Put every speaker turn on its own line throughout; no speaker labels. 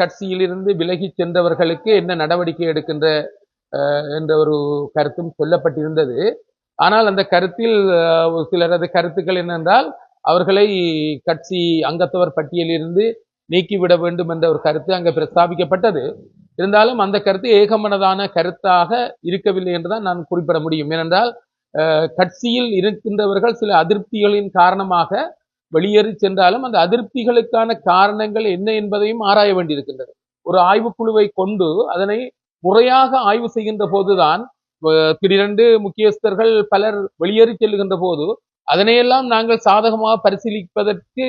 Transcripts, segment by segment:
கட்சியிலிருந்து விலகி சென்றவர்களுக்கு என்ன நடவடிக்கை எடுக்கின்ற என்ற ஒரு கருத்தும் சொல்லப்பட்டிருந்தது. ஆனால் அந்த கருத்தில் ஒரு சிலரது கருத்துக்கள் என்னென்றால் அவர்களை கட்சி அங்கத்தவர் பட்டியலிருந்து நீக்கிவிட வேண்டும் என்ற ஒரு கருத்து அங்கே பிரஸ்தாபிக்கப்பட்டது. இருந்தாலும் அந்த கருத்து ஏகமனதான கருத்தாக இருக்கவில்லை என்றுதான் நான் குறிப்பிட முடியும். ஏனென்றால் கட்சியில் இருக்கின்றவர்கள் சில அதிருப்திகளின் காரணமாக வெளியேறி சென்றாலும் அந்த அதிருப்திகளுக்கான காரணங்கள் என்ன என்பதையும் ஆராய வேண்டியிருக்கின்றது. ஒரு ஆய்வுக்குழுவை கொண்டு அதனை முறையாக ஆய்வு செய்கின்ற போதுதான் திடீரென்று முக்கியஸ்தர்கள் பலர் வெளியேறி செல்லுகின்ற போது அதனையெல்லாம் நாங்கள் சாதகமாக பரிசீலிப்பதற்கு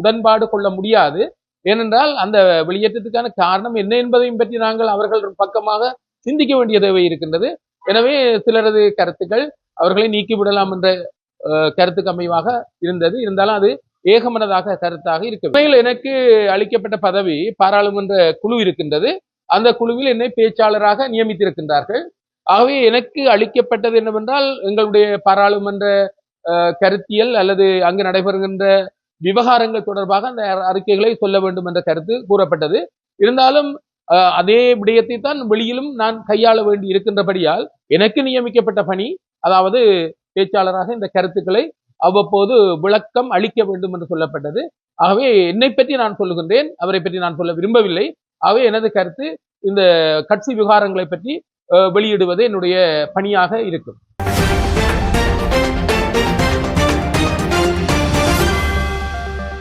உடன்பாடு கொள்ள முடியாது. ஏனென்றால் அந்த வெளியேற்றத்துக்கான காரணம் என்ன என்பதையும் பற்றி நாங்கள் அவர்கள் பக்கமாக சிந்திக்க வேண்டிய தேவை இருக்கின்றது. எனவே சிலரது கருத்துக்கள் அவர்களை நீக்கிவிடலாம் என்ற கருத்து கருத்துக்கு இருந்தது. இருந்தாலும் அது ஏகமனதாக கருத்தாக இருக்கு உண்மையில் எனக்கு அளிக்கப்பட்ட பதவி பாராளுமன்ற குழு இருக்கின்றது. அந்த குழுவில் என்னை பேச்சாளராக நியமித்திருக்கின்றார்கள். ஆகவே எனக்கு அளிக்கப்பட்டது என்னவென்றால் எங்களுடைய பாராளுமன்ற கருத்தியல் அல்லது அங்கு நடைபெறுகின்ற விவகாரங்கள் தொடர்பாக அந்த அறிக்கைகளை சொல்ல வேண்டும் என்ற கருத்து கூறப்பட்டது. இருந்தாலும் அதே விடயத்தை தான் வெளியிலும் நான் கையாள வேண்டி இருக்கின்றபடியால் எனக்கு நியமிக்கப்பட்ட பணி அதாவது பேச்சாளராக இந்த கருத்துக்களை அவ்வப்போது விளக்கம் அளிக்க வேண்டும் என்று சொல்லப்பட்டது. ஆகவே என்னை பற்றி நான் சொல்லுகின்றேன் அவரை பற்றி நான் சொல்ல விரும்பவில்லை. ஆகவே எனது கருத்து இந்த கட்சி விவகாரங்களை பற்றி அஹ், வெளியிடுவது என்னுடைய பணியாக இருக்கும்.